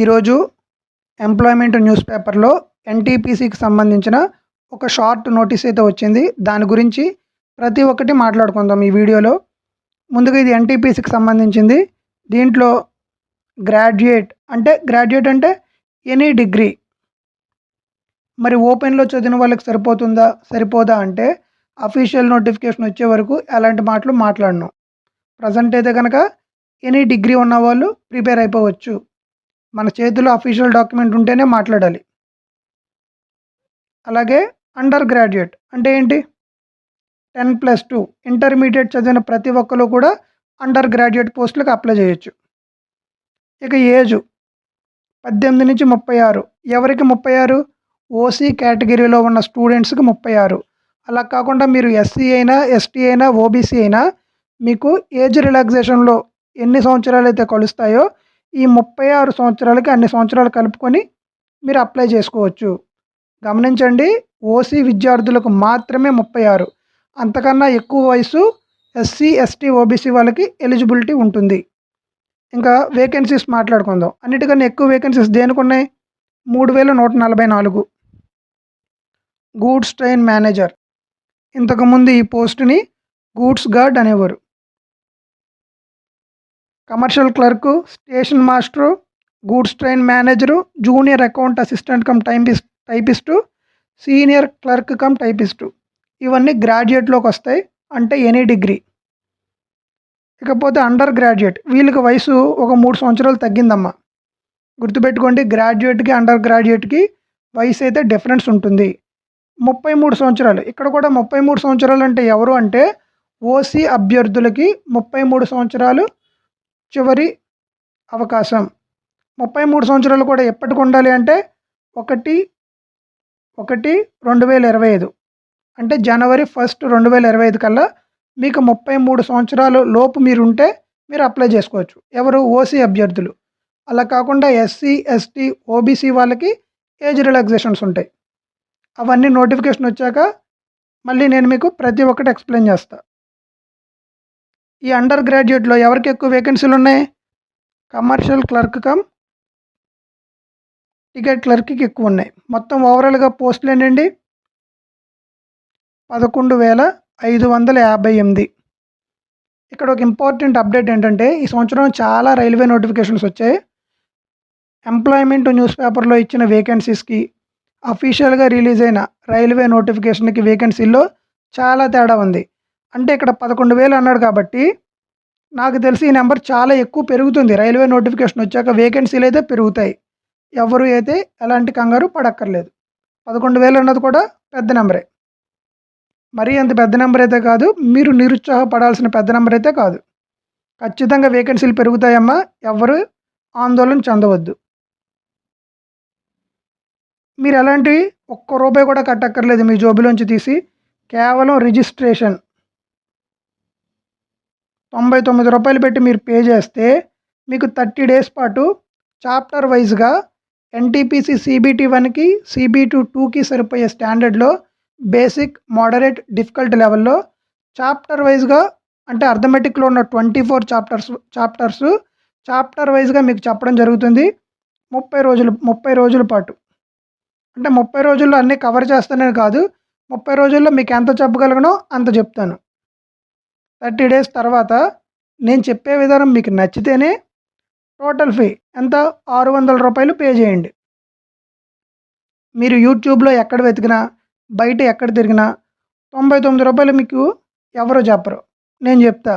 ఈరోజు employment news పేపర్లో ఎన్టీపీసీకి సంబంధించిన ఒక షార్ట్ నోటీస్ అయితే వచ్చింది. దాని గురించి ప్రతి ఒక్కటి మాట్లాడుకుందాం ఈ వీడియోలో. ముందుగా ఇది ఎన్టీపీసీకి సంబంధించింది. దీంట్లో గ్రాడ్యుయేట్ అంటే గ్రాడ్యుయేట్ అంటే ఎనీ డిగ్రీ. మరి ఓపెన్లో చదివిన వాళ్ళకి సరిపోతుందా సరిపోదా అంటే అఫీషియల్ నోటిఫికేషన్ వచ్చే వరకు ఎలాంటి మాటలు మాట్లాడను. ప్రజెంట్ అయితే కనుక ఎనీ డిగ్రీ ఉన్న వాళ్ళు ప్రిపేర్ అయిపోవచ్చు. మన చేతిలో అఫీషియల్ డాక్యుమెంట్ ఉంటేనే మాట్లాడాలి. అలాగే అండర్ గ్రాడ్యుయేట్ అంటే ఏంటి? టెన్ ప్లస్ టూ ఇంటర్మీడియట్ చదివిన ప్రతి ఒక్కరు కూడా అండర్ గ్రాడ్యుయేట్ పోస్టులకు అప్లై చేయొచ్చు. ఇక ఏజు పద్దెనిమిది నుంచి ముప్పై ఆరు. ఎవరికి ముప్పై ఆరు? ఓసీ కేటగిరీలో ఉన్న స్టూడెంట్స్కి ముప్పై ఆరు. అలా కాకుండా మీరు ఎస్సీ అయినా ఎస్టీ అయినా ఓబీసీ అయినా మీకు ఏజ్ రిలాక్సేషన్లో ఎన్ని సంవత్సరాలు అయితే కలుస్తాయో ఈ ముప్పై ఆరు సంవత్సరాలకి అన్ని సంవత్సరాలు కలుపుకొని మీరు అప్లై చేసుకోవచ్చు. గమనించండి ఓసీ విద్యార్థులకు మాత్రమే ముప్పై ఆరు. అంతకన్నా ఎక్కువ వయసు ఎస్సీ ఎస్టీ ఓబీసీ వాళ్ళకి ఎలిజిబిలిటీ ఉంటుంది. ఇంకా వేకెన్సీస్ మాట్లాడుకుందాం. అన్నిటికన్నా ఎక్కువ వేకెన్సీస్ దేనికి ఉన్నాయి మూడు వేల నూట నలభై నాలుగు. Goods train manager. ఇంతకుముందు ఈ పోస్ట్ని గూడ్స్ గార్డ్ అనేవారు. Commercial clerk station master goods train manager junior account assistant cum typist typist senior clerk cum typist. ఇవన్నీ గ్రాడ్యుయేట్లోకి వస్తాయి. అంటే ఎనీ డిగ్రీ. ఇకపోతే అండర్ గ్రాడ్యుయేట్. వీళ్ళకి వయసు ఒక మూడు సంవత్సరాలు తగ్గిందమ్మా. గుర్తుపెట్టుకోండి గ్రాడ్యుయేట్కి అండర్ గ్రాడ్యుయేట్కి వయసు అయితే డిఫరెన్స్ ఉంటుంది. ముప్పై మూడు సంవత్సరాలు. ఇక్కడ కూడా ముప్పై మూడు సంవత్సరాలు అంటే ఎవరు అంటే ఓసీ అభ్యర్థులకి ముప్పై మూడు సంవత్సరాలు చివరి అవకాశం. ముప్పై మూడు సంవత్సరాలు కూడా ఎప్పటికి ఉండాలి అంటే ఒకటి ఒకటి రెండు వేల ఇరవై ఐదు. అంటే జనవరి ఫస్ట్ రెండు వేల ఇరవై ఐదు కల్లా మీకు ముప్పై మూడు సంవత్సరాలు లోపు మీరు ఉంటే మీరు అప్లై చేసుకోవచ్చు. ఎవరు? ఓసీ అభ్యర్థులు. అలా కాకుండా ఎస్సీ ఎస్టీ ఓబీసీ వాళ్ళకి ఏజ్ రిలాక్సేషన్స్ ఉంటాయి. అవన్నీ నోటిఫికేషన్ వచ్చాక మళ్ళీ నేను మీకు ప్రతి ఒక్కటి ఎక్స్ప్లెయిన్ చేస్తా. ఈ అండర్ గ్రాడ్యుయేట్లో ఎవరికి ఎక్కువ వేకెన్సీలు ఉన్నాయి? కమర్షియల్ క్లర్క్ కమ్ టికెట్ క్లర్క్కి ఎక్కువ ఉన్నాయి. మొత్తం ఓవరాల్గా పోస్టులు ఏంటండి? పదకొండు వేల ఐదు వందల యాభై ఎనిమిది. ఇక్కడ ఒక ఇంపార్టెంట్ అప్డేట్ ఏంటంటే ఈ సంవత్సరం చాలా రైల్వే నోటిఫికేషన్స్ వచ్చాయి. ఎంప్లాయ్మెంట్ న్యూస్ పేపర్లో ఇచ్చిన వేకెన్సీస్కి అఫీషియల్గా రిలీజ్ అయిన రైల్వే నోటిఫికేషన్కి వేకెన్సీల్లో చాలా తేడా ఉంది. అంటే ఇక్కడ పదకొండు వేలు అన్నాడు కాబట్టి నాకు తెలిసి ఈ నెంబర్ చాలా ఎక్కువ పెరుగుతుంది. రైల్వే నోటిఫికేషన్ వచ్చాక వేకెన్సీలు అయితే పెరుగుతాయి. ఎవరు అయితే ఎలాంటి కంగారు పడక్కర్లేదు. పదకొండు వేలు అన్నది కూడా పెద్ద నెంబరే. మరీ అంత పెద్ద నెంబర్ అయితే కాదు. మీరు నిరుత్సాహపడాల్సిన పెద్ద నెంబర్ అయితే కాదు. ఖచ్చితంగా వేకెన్సీలు పెరుగుతాయమ్మా. ఎవరు ఆందోళన చెందవద్దు. మీరు ఎలాంటివి ఒక్క రూపాయి కూడా కట్టక్కర్లేదు మీ జోబులోంచి తీసి. కేవలం రిజిస్ట్రేషన్. తొంభై తొమ్మిది రూపాయలు పెట్టి మీరు పే చేస్తే మీకు థర్టీ డేస్ పాటు చాప్టర్ వైజ్గా ఎన్టీపీసీ సిబిటీ వన్కి సిబిటీ టూకి సరిపోయే స్టాండర్డ్లో బేసిక్ మోడరేట్ డిఫికల్ట్ లెవెల్లో చాప్టర్ వైజ్గా అంటే అర్థమెటిక్లో ఉన్న twenty four chapters chapters chapter వైజ్గా మీకు చెప్పడం జరుగుతుంది. ముప్పై రోజులు ముప్పై రోజుల పాటు. అంటే ముప్పై రోజుల్లో అన్నీ కవర్ చేస్తానని కాదు ముప్పై రోజుల్లో మీకు ఎంత చెప్పగలగనో అంత చెప్తాను. థర్టీ డేస్ తర్వాత నేను చెప్పే విధానం మీకు నచ్చితేనే టోటల్ ఫీ ఎంత? ఆరు వందల రూపాయలు పే చేయండి. మీరు యూట్యూబ్లో ఎక్కడ వెతికినా బయట ఎక్కడ తిరిగినా తొంభై తొమ్మిది రూపాయలు మీకు ఎవరు చెప్పరు. నేను చెప్తా.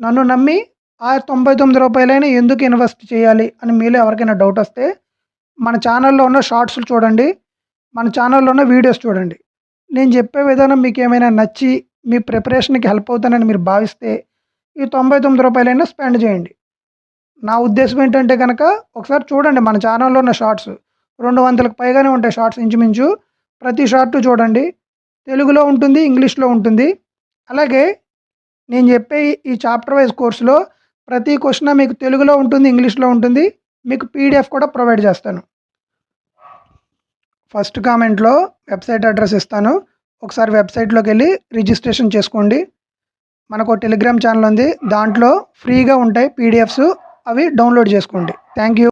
నన్ను నమ్మి ఆ తొంభై తొమ్మిది రూపాయలైనా ఎందుకు ఇన్వెస్ట్ చేయాలి అని మీలో ఎవరికైనా డౌట్ వస్తే మన ఛానల్లో ఉన్న షార్ట్స్లు చూడండి మన ఛానల్లో ఉన్న వీడియోస్ చూడండి. నేను చెప్పే విధానం మీకు ఏమైనా నచ్చి మీ ప్రిపరేషన్కి హెల్ప్ అవుతానని మీరు భావిస్తే ఈ తొంభై తొమ్మిది రూపాయలైనా స్పెండ్ చేయండి. నా ఉద్దేశం ఏంటంటే కనుక ఒకసారి చూడండి మన ఛానల్లో ఉన్న షార్ట్స్. రెండు వందలకు పైగానే ఉంటాయి షార్ట్స్ ఇంచుమించు. ప్రతి షార్ట్ చూడండి. తెలుగులో ఉంటుంది ఇంగ్లీష్లో ఉంటుంది. అలాగే నేను చెప్పే ఈ చాప్టర్ వైజ్ కోర్సులో ప్రతి క్వశ్చన్ మీకు తెలుగులో ఉంటుంది ఇంగ్లీష్లో ఉంటుంది. మీకు పీడిఎఫ్ కూడా ప్రొవైడ్ చేస్తాను. ఫస్ట్ కామెంట్లో వెబ్సైట్ అడ్రస్ ఇస్తాను. ఒకసారి వెబ్సైట్లోకి వెళ్ళి రిజిస్ట్రేషన్ చేసుకోండి. మనకు టెలిగ్రామ్ ఛానల్ ఉంది. దాంట్లో ఫ్రీగా ఉంటాయి పీడిఎఫ్స్. అవి డౌన్లోడ్ చేసుకోండి. Thank you